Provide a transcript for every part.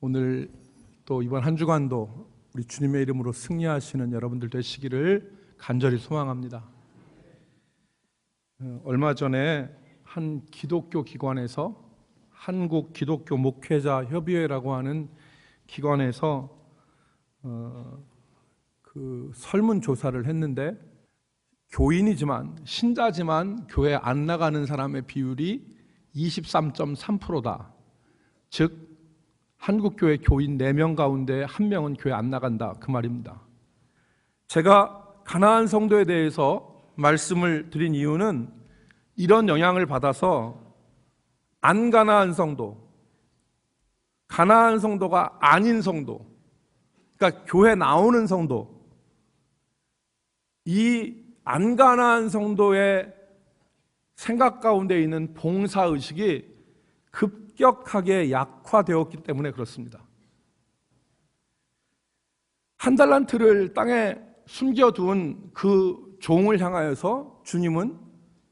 오늘 또 이번 한 주간도 우리 주님의 이름으로 승리하시는 여러분들 되시기를 간절히 소망합니다. 어, 얼마 전에 한 기독교 기관에서 한국 기독교 목회자 협의회라고 하는 기관에서 어, 그 설문 조사를 했는데 교인이지만 신자지만 교회 안 나가는 사람의 비율이 23.3%다. 즉 한국교회 교인 4명 가운데 1명은 교회 안 나간다. 그 말입니다. 제가 가나안 성도에 대해서 말씀을 드린 이유는 이런 영향을 받아서 안 가나안 성도, 가나안 성도가 아닌 성도, 그러니까 교회 나오는 성도, 이 안 가나안 성도의 생각 가운데 있는 봉사 의식이 급 격하게 약화되었기 때문에 그렇습니다. 한 달란트를 땅에 숨겨둔 그 종을 향하여서 주님은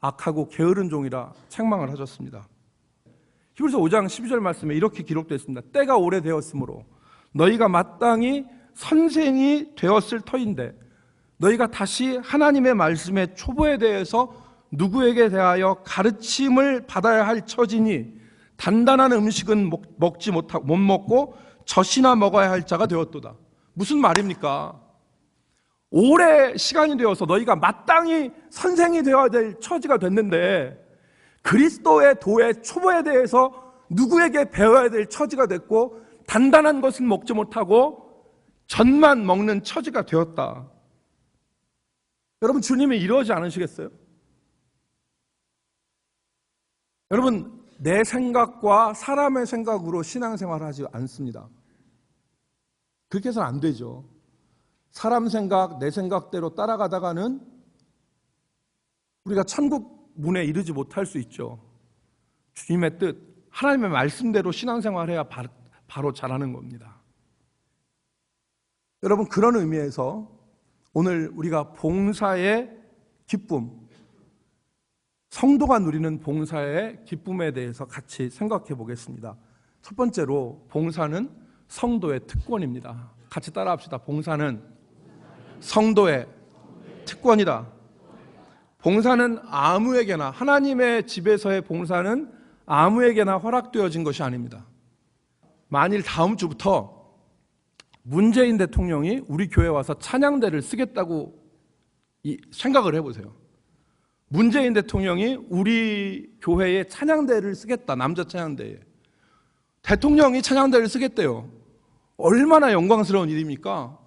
악하고 게으른 종이라 책망을 하셨습니다. 히브리서 5장 12절 말씀에 이렇게 기록되어 있습니다. 때가 오래되었으므로 너희가 마땅히 선생이 되었을 터인데 너희가 다시 하나님의 말씀의 초보에 대해서 누구에게 대하여 가르침을 받아야 할 처지니 단단한 음식은 먹, 지 못하고 못 먹고 젖이나 먹어야 할 자가 되었도다. 무슨 말입니까? 오래 시간이 되어서 너희가 마땅히 선생이 되어야 될 처지가 됐는데 그리스도의 도의 초보에 대해서 누구에게 배워야 될 처지가 됐고 단단한 것은 먹지 못하고 젖만 먹는 처지가 되었다. 여러분 주님이 이러지 않으시겠어요? 여러분 내 생각과 사람의 생각으로 신앙생활을 하지 않습니다. 그렇게 해서는 안 되죠. 사람 생각, 내 생각대로 따라가다가는 우리가 천국 문에 이르지 못할 수 있죠. 주님의 뜻, 하나님의 말씀대로 신앙생활해야 바로 잘하는 겁니다. 여러분 그런 의미에서 오늘 우리가 봉사의 기쁨, 성도가 누리는 봉사의 기쁨에 대해서 같이 생각해 보겠습니다. 첫 번째로 봉사는 성도의 특권입니다. 같이 따라합시다. 봉사는 성도의 특권이다. 봉사는 아무에게나 하나님의 집에서의 봉사는 아무에게나 허락되어진 것이 아닙니다. 만일 다음 주부터 문재인 대통령이 우리 교회 와서 찬양대를 쓰겠다고 생각을 해보세요. 문재인 대통령이 우리 교회에 찬양대를 쓰겠다. 남자 찬양대에. 대통령이 찬양대를 쓰겠대요. 얼마나 영광스러운 일입니까?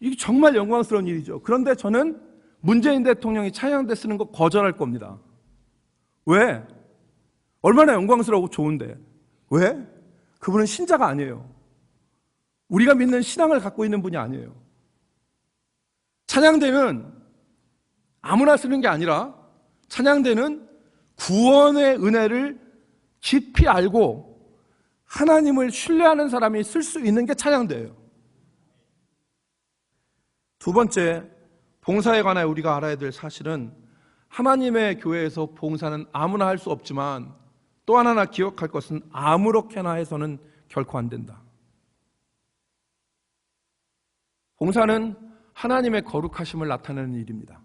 이게 정말 영광스러운 일이죠. 그런데 저는 문재인 대통령이 찬양대 쓰는 거 거절할 겁니다. 왜? 얼마나 영광스러우고 좋은데. 왜? 그분은 신자가 아니에요. 우리가 믿는 신앙을 갖고 있는 분이 아니에요. 찬양대는 아무나 쓰는 게 아니라 찬양대는 구원의 은혜를 깊이 알고 하나님을 신뢰하는 사람이 쓸 수 있는 게 찬양대예요. 두 번째, 봉사에 관해 우리가 알아야 될 사실은 하나님의 교회에서 봉사는 아무나 할 수 없지만 또 하나 기억할 것은 아무렇게나 해서는 결코 안 된다. 봉사는 하나님의 거룩하심을 나타내는 일입니다.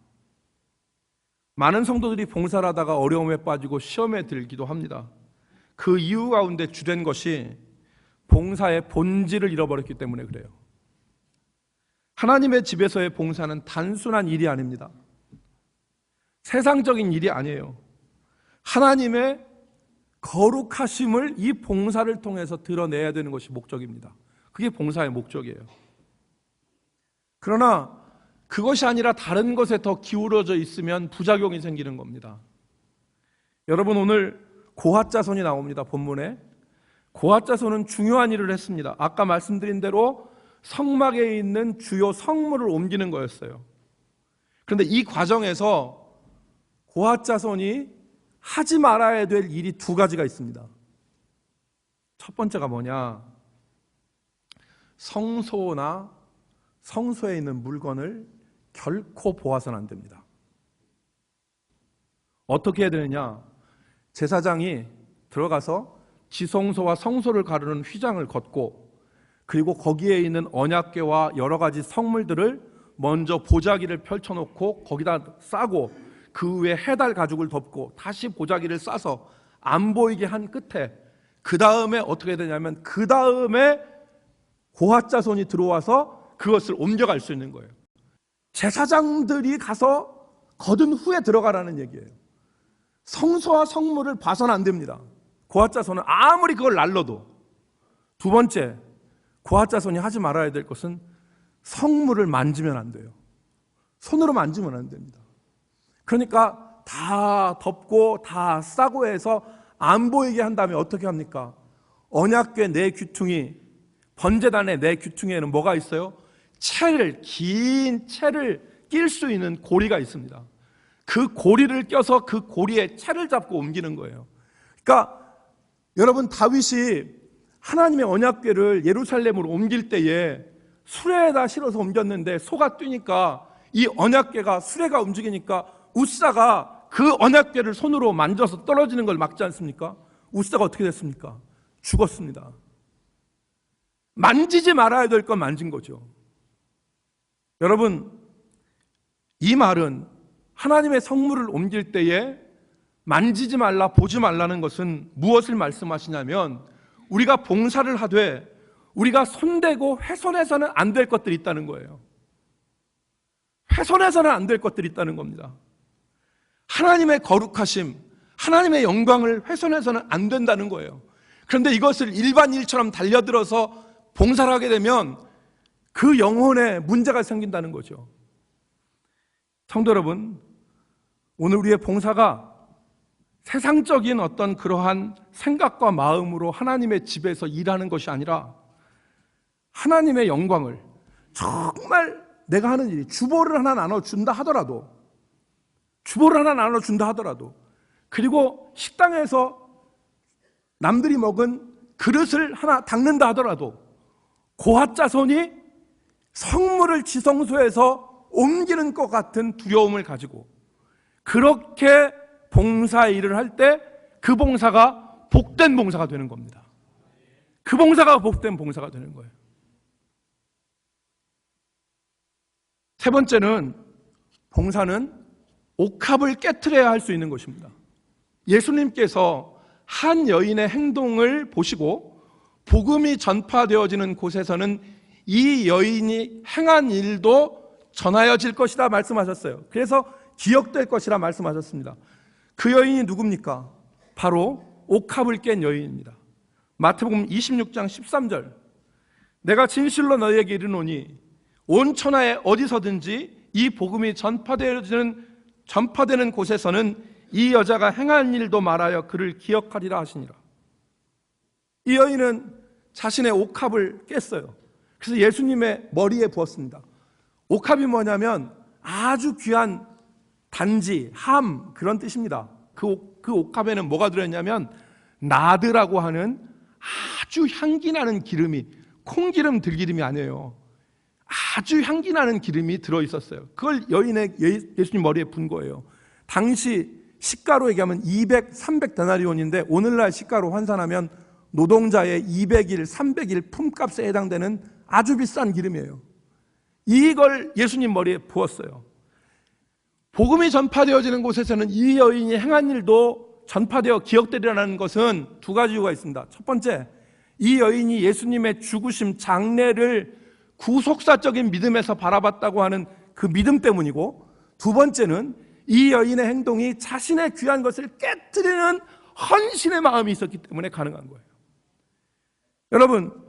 많은 성도들이 봉사를 하다가 어려움에 빠지고 시험에 들기도 합니다. 그 이유 가운데 주된 것이 봉사의 본질을 잃어버렸기 때문에 그래요. 하나님의 집에서의 봉사는 단순한 일이 아닙니다. 세상적인 일이 아니에요. 하나님의 거룩하심을 이 봉사를 통해서 드러내야 되는 것이 목적입니다. 그게 봉사의 목적이에요. 그러나 그것이 아니라 다른 것에 더 기울어져 있으면 부작용이 생기는 겁니다. 여러분 오늘 고핫자손이 나옵니다. 본문에. 고핫자손은 중요한 일을 했습니다. 아까 말씀드린 대로 성막에 있는 주요 성물을 옮기는 거였어요. 그런데 이 과정에서 고핫자손이 하지 말아야 될 일이 두 가지가 있습니다. 첫 번째가 뭐냐? 성소나 성소에 있는 물건을 결코 보아서는 안 됩니다. 어떻게 해야 되느냐? 제사장이 들어가서 지성소와 성소를 가르는 휘장을 걷고 그리고 거기에 있는 언약궤와 여러 가지 성물들을 먼저 보자기를 펼쳐놓고 거기다 싸고 그 위에 해달 가죽을 덮고 다시 보자기를 싸서 안 보이게 한 끝에 그 다음에 어떻게 되냐면 그 다음에 고핫 자손이 들어와서 그것을 옮겨갈 수 있는 거예요. 제사장들이 가서 거둔 후에 들어가라는 얘기예요. 성소와 성물을 봐서는 안 됩니다. 고핫자손은 아무리 그걸 날러도 두 번째 고핫자손이 하지 말아야 될 것은 성물을 만지면 안 돼요. 손으로 만지면 안 됩니다. 그러니까 다 덮고 다 싸고 해서 안 보이게 한 다음에 어떻게 합니까? 언약궤 내 귀퉁이 번제단의 내 귀퉁이에는 뭐가 있어요? 채를 긴 채를 낄 수 있는 고리가 있습니다. 그 고리를 껴서 그 고리에 채를 잡고 옮기는 거예요. 그러니까 여러분 다윗이 하나님의 언약궤를 예루살렘으로 옮길 때에 수레에다 실어서 옮겼는데 소가 뛰니까 이 언약궤가 수레가 움직이니까 우사가 그 언약궤를 손으로 만져서 떨어지는 걸 막지 않습니까? 우사가 어떻게 됐습니까? 죽었습니다. 만지지 말아야 될 건 만진 거죠. 여러분, 이 말은 하나님의 성물을 옮길 때에 만지지 말라, 보지 말라는 것은 무엇을 말씀하시냐면 우리가 봉사를 하되 우리가 손대고 훼손해서는 안 될 것들이 있다는 거예요. 훼손해서는 안 될 것들이 있다는 겁니다. 하나님의 거룩하심, 하나님의 영광을 훼손해서는 안 된다는 거예요. 그런데 이것을 일반 일처럼 달려들어서 봉사를 하게 되면 그 영혼에 문제가 생긴다는 거죠. 성도 여러분, 오늘 우리의 봉사가 세상적인 어떤 그러한 생각과 마음으로 하나님의 집에서 일하는 것이 아니라 하나님의 영광을 정말 내가 하는 일이 주보를 하나 나눠준다 하더라도 주보를 하나 나눠준다 하더라도 그리고 식당에서 남들이 먹은 그릇을 하나 닦는다 하더라도 고핫자손이 성물을 지성소에서 옮기는 것 같은 두려움을 가지고 그렇게 봉사 일을 할 때 그 봉사가 복된 봉사가 되는 겁니다. 그 봉사가 복된 봉사가 되는 거예요. 세 번째는 봉사는 옥합을 깨뜨려야 할 수 있는 것입니다. 예수님께서 한 여인의 행동을 보시고 복음이 전파되어지는 곳에서는 이 여인이 행한 일도 전하여질 것이다 말씀하셨어요. 그래서 기억될 것이라 말씀하셨습니다. 그 여인이 누굽니까? 바로 옥합을 깬 여인입니다. 마태복음 26장 13절. 내가 진실로 너희에게 이르노니 온 천하에 어디서든지 이 복음이 전파되는 전파되는 곳에서는 이 여자가 행한 일도 말하여 그를 기억하리라 하시니라. 이 여인은 자신의 옥합을 깼어요. 그래서 예수님의 머리에 부었습니다. 옥합이 뭐냐면 아주 귀한 단지, 함 그런 뜻입니다. 그, 그 옥합에는 뭐가 들어있냐면 나드라고 하는 아주 향기 나는 기름이 콩기름 들기름이 아니에요. 아주 향기 나는 기름이 들어 있었어요. 그걸 여인의 예수님 머리에 분 거예요. 당시 시가로 얘기하면 200, 300 데나리온인데 오늘날 시가로 환산하면 노동자의 200일, 300일 품값에 해당되는 아주 비싼 기름이에요. 이걸 예수님 머리에 부었어요. 복음이 전파되어지는 곳에서는 이 여인이 행한 일도 전파되어 기억되리라는 것은 두 가지 이유가 있습니다. 첫 번째, 이 여인이 예수님의 죽으심 장례를 구속사적인 믿음에서 바라봤다고 하는 그 믿음 때문이고 두 번째는 이 여인의 행동이 자신의 귀한 것을 깨뜨리는 헌신의 마음이 있었기 때문에 가능한 거예요. 여러분,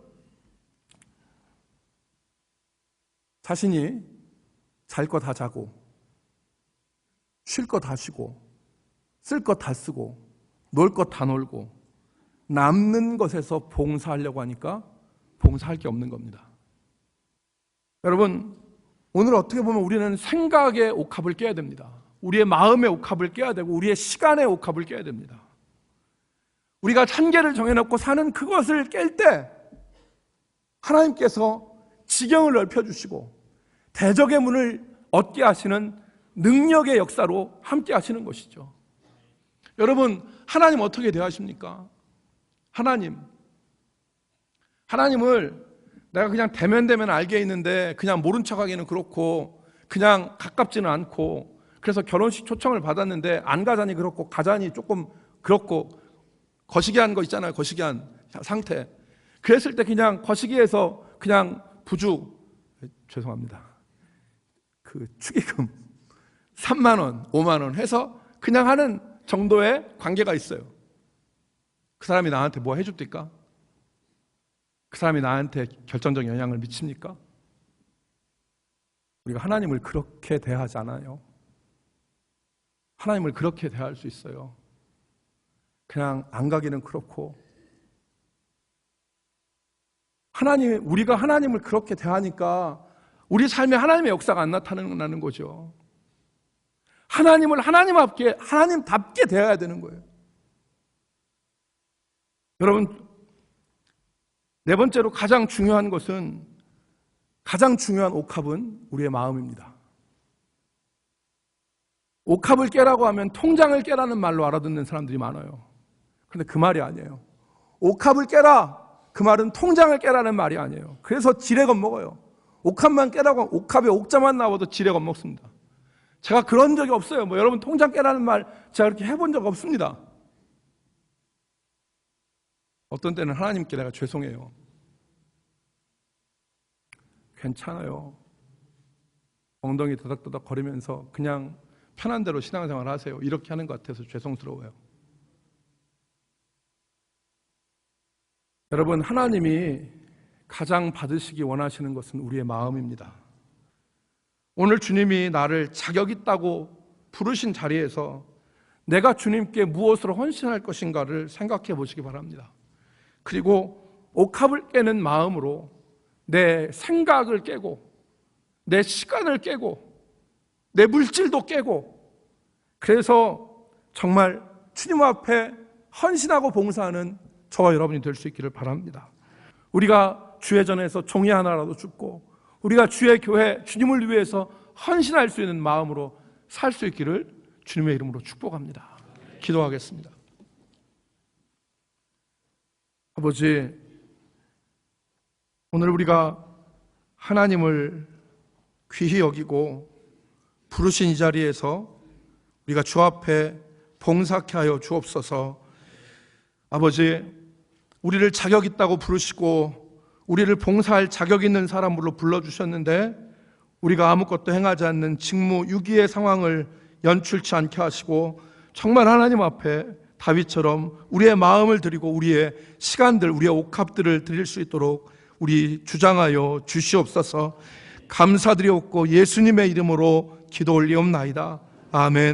자신이 잘 거 다 자고, 쉴 거 다 쉬고, 쓸 거 다 쓰고, 놀 거 다 놀고, 남는 것에서 봉사하려고 하니까 봉사할 게 없는 겁니다. 여러분, 오늘 어떻게 보면 우리는 생각의 옥합을 깨야 됩니다. 우리의 마음의 옥합을 깨야 되고, 우리의 시간의 옥합을 깨야 됩니다. 우리가 한계를 정해놓고 사는 그것을 깰 때, 하나님께서 지경을 넓혀주시고, 대적의 문을 얻게 하시는 능력의 역사로 함께 하시는 것이죠. 여러분, 하나님 어떻게 대하십니까? 하나님. 하나님을 내가 그냥 대면대면 알게 있는데 그냥 모른 척 하기는 그렇고 그냥 가깝지는 않고 그래서 결혼식 초청을 받았는데 안 가자니 그렇고 가자니 조금 그렇고 거시기한 거 있잖아요. 거시기한 상태. 그랬을 때 그냥 거시기에서 그냥 부주 죄송합니다. 그 축의금 3만 원, 5만 원 해서 그냥 하는 정도의 관계가 있어요. 그 사람이 나한테 뭐 해줍니까? 그 사람이 나한테 결정적 영향을 미칩니까? 우리가 하나님을 그렇게 대하지 않아요. 하나님을 그렇게 대할 수 있어요. 그냥 안 가기는 그렇고 하나님 우리가 하나님을 그렇게 대하니까 우리 삶에 하나님의 역사가 안 나타나는 거죠. 하나님을 하나님답게 하나님답게 대해야 되는 거예요. 여러분 네 번째로 가장 중요한 것은 가장 중요한 옥합은 우리의 마음입니다. 옥합을 깨라고 하면 통장을 깨라는 말로 알아듣는 사람들이 많아요. 그런데 그 말이 아니에요. 옥합을 깨라. 그 말은 통장을 깨라는 말이 아니에요. 그래서 지레 겁먹어요. 옥합만 깨라고 옥합에 옥자만 나와도 지레 겁먹습니다. 제가 그런 적이 없어요. 뭐 여러분 통장 깨라는 말 제가 그렇게 해본 적 없습니다. 어떤 때는 하나님께 내가 죄송해요. 괜찮아요. 엉덩이 더덕더덕 거리면서 그냥 편한 대로 신앙생활 하세요. 이렇게 하는 것 같아서 죄송스러워요. 여러분, 하나님이 가장 받으시기 원하시는 것은 우리의 마음입니다. 오늘 주님이 나를 자격 있다고 부르신 자리에서 내가 주님께 무엇으로 헌신할 것인가를 생각해 보시기 바랍니다. 그리고 옥합을 깨는 마음으로 내 생각을 깨고 내 시간을 깨고 내 물질도 깨고 그래서 정말 주님 앞에 헌신하고 봉사하는 저와 여러분이 될 수 있기를 바랍니다. 우리가 주의 전에서 종이 하나라도 죽고 우리가 주의 교회 주님을 위해서 헌신할 수 있는 마음으로 살 수 있기를 주님의 이름으로 축복합니다. 기도하겠습니다. 아버지, 오늘 우리가 하나님을 귀히 여기고 부르신 이 자리에서 우리가 주 앞에 봉사케 하여 주옵소서. 아버지, 우리를 자격 있다고 부르시고 우리를 봉사할 자격 있는 사람으로 불러주셨는데 우리가 아무것도 행하지 않는 직무 유기의 상황을 연출치 않게 하시고 정말 하나님 앞에 다윗처럼 우리의 마음을 드리고 우리의 시간들, 우리의 옥합들을 드릴 수 있도록 우리 주장하여 주시옵소서 감사드리옵고 예수님의 이름으로 기도 올리옵나이다. 아멘.